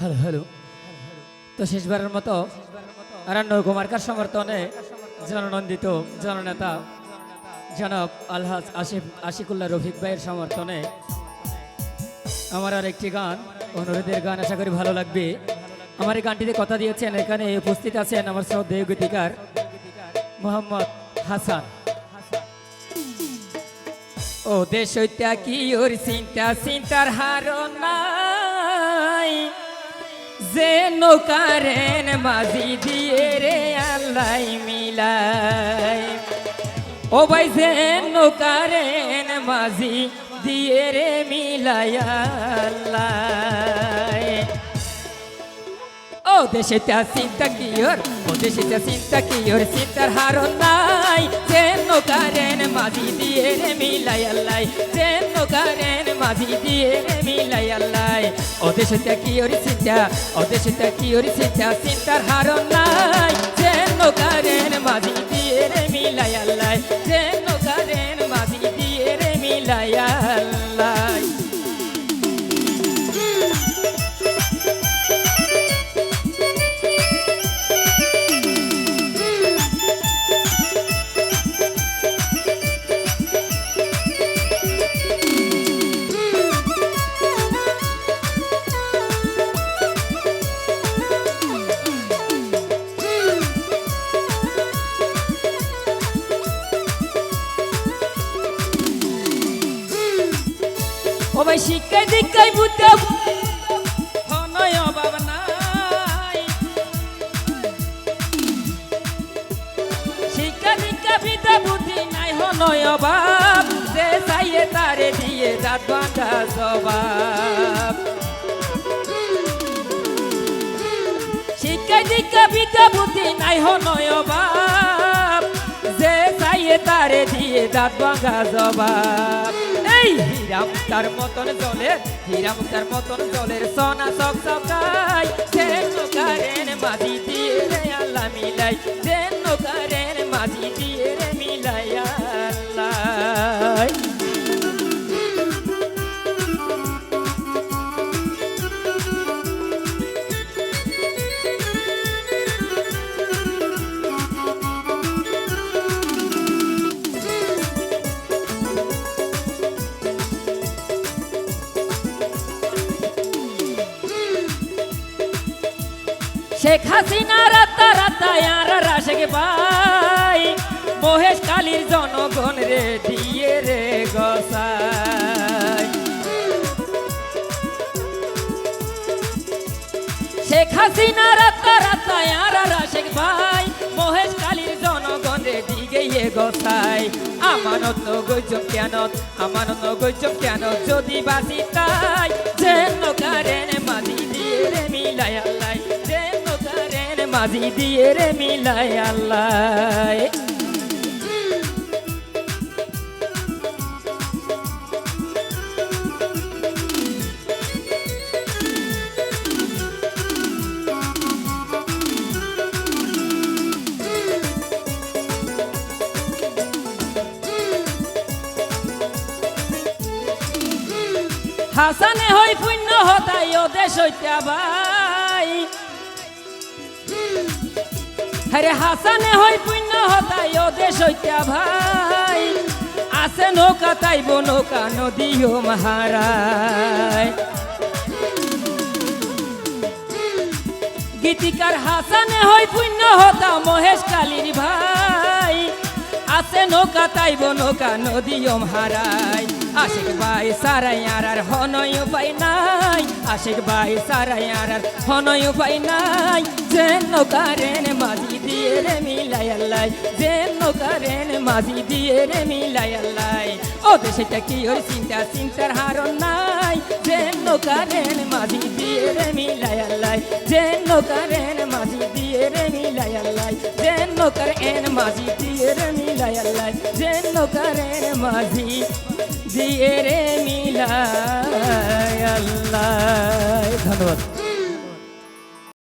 Hello hello. তো শেষবারের মতো আরান্য কুমারকার সমর্থনে জননন্দিত জননেতা জনাব আলহাজ আশিফ আশিকুল্লাহ রফিক ভাইয়ের সমর্থনে আমার আর একটি গান, অনুরোধের গান, আশা করি ভালো লাগবে। আমার এই গানটিতে কথা দিয়েছেন, এখানে উপস্থিত আছেন আমার শ্রদ্ধেয় গীতিকার মোহাম্মদ হাসান। ও দেশ কি ওর চিন্তা, চিন্তার হারো নাই। যে নৌকারেন মাঝি দিয়ে রে আল্লাহ মিলাই। ও ভাই যে নৌকারেন মাঝি দিয়ে রে মিলাই আল্লাহ। ও দেশে তা চিন্তা কি ওর? ও দেশে তা চিন্তা কি ওর? চিন্তার হারো নাই। যেন কারেন মাঝি দিয়ে রে মিলাই আল্লাহ। যেন কারেন মাঝি দিয়ে মিলাই আল্লাহ। ওদের তা কি ওর চিন্তা ওদের তা কি ওর চিন্তা চিন্তার হারো ও ভাই শিক্ষায় দীক্ষায় বুদ্ধে নয় অভাব নাই। শিক্ষা দীক্ষা, বিদ্যা, বুদ্ধি নাই নয় অভাব। যে চাইয়ে তারে দিয়ে দাঁত বাঁধা জবাব শিক্ষা দীক্ষা, বিদ্যা, বুদ্ধি নাই নয় অভাব। যে চাইয়ে তারে দিয়ে দাঁত ভাঙা জবাব এই হিরাম তার মতন জলের হিরাম তার মতন জলের সোনা সব সকাই। যেন কারেন মাঝি দিয়ে রে আল্লাহ মিলাই, যেন কারেন মাঝি দিয়ে রে শেখ হাসিনা, রাতা রাতা, আর রাশেক ভাই। মহেশ কালীর জনগণ রে, দিয়ে রে গসাই। শেখ হাসিনা, রাতা রাতা, আর রাশেক ভাই। মহেশ কালীর জনগণ রে, দিগে গসাই। আমানত গজব কেন, আমানত গজব কেন, যদি বাসি তাই যেন মাঝি দিয়ে রে মিলাই আল্লাহ। হাসানে হই পুণ্য হতাই ও দেশ হইতা ভাই হরে হাসানে হই পুণ্য হতাই ও দেশ হইতা ভাই। আছে নৌকা তাইব, নৌকা নদীও মহারায়। গীতিকার হাসানে হই পুণ্য হতা, মহেশ কালীর ভাই। আছে নৌকা তাইব, নৌকা নদীও হারাই আশিক ভাই সারাই আর হনয় উপায় নাই। আশিক ভাই সারাই আর হনয় উপায় নাই। যে নৌকারেন মাঝি দিয়ে রে মিলাই আল্লাহ, যে নৌকারেন মাঝি দিয়ে রে মিলাই আল্লাহ। ও দেশেটা কি ওর চিন্তা? চিন্তার হারণ নাই। যে নৌকারেন মাঝি দিয়ে রে মিলাই আল্লাহ, যে নৌকারেন মাঝি দিয়ে রে মিলাই আল্লাহ। যে নৌকারেন মাঝি দিয়ে রে মিলাই আল্লাহ, যে নৌকারেন মাঝি দিয়ে রে মিলাই আল্লাহ। ধন্যবাদ।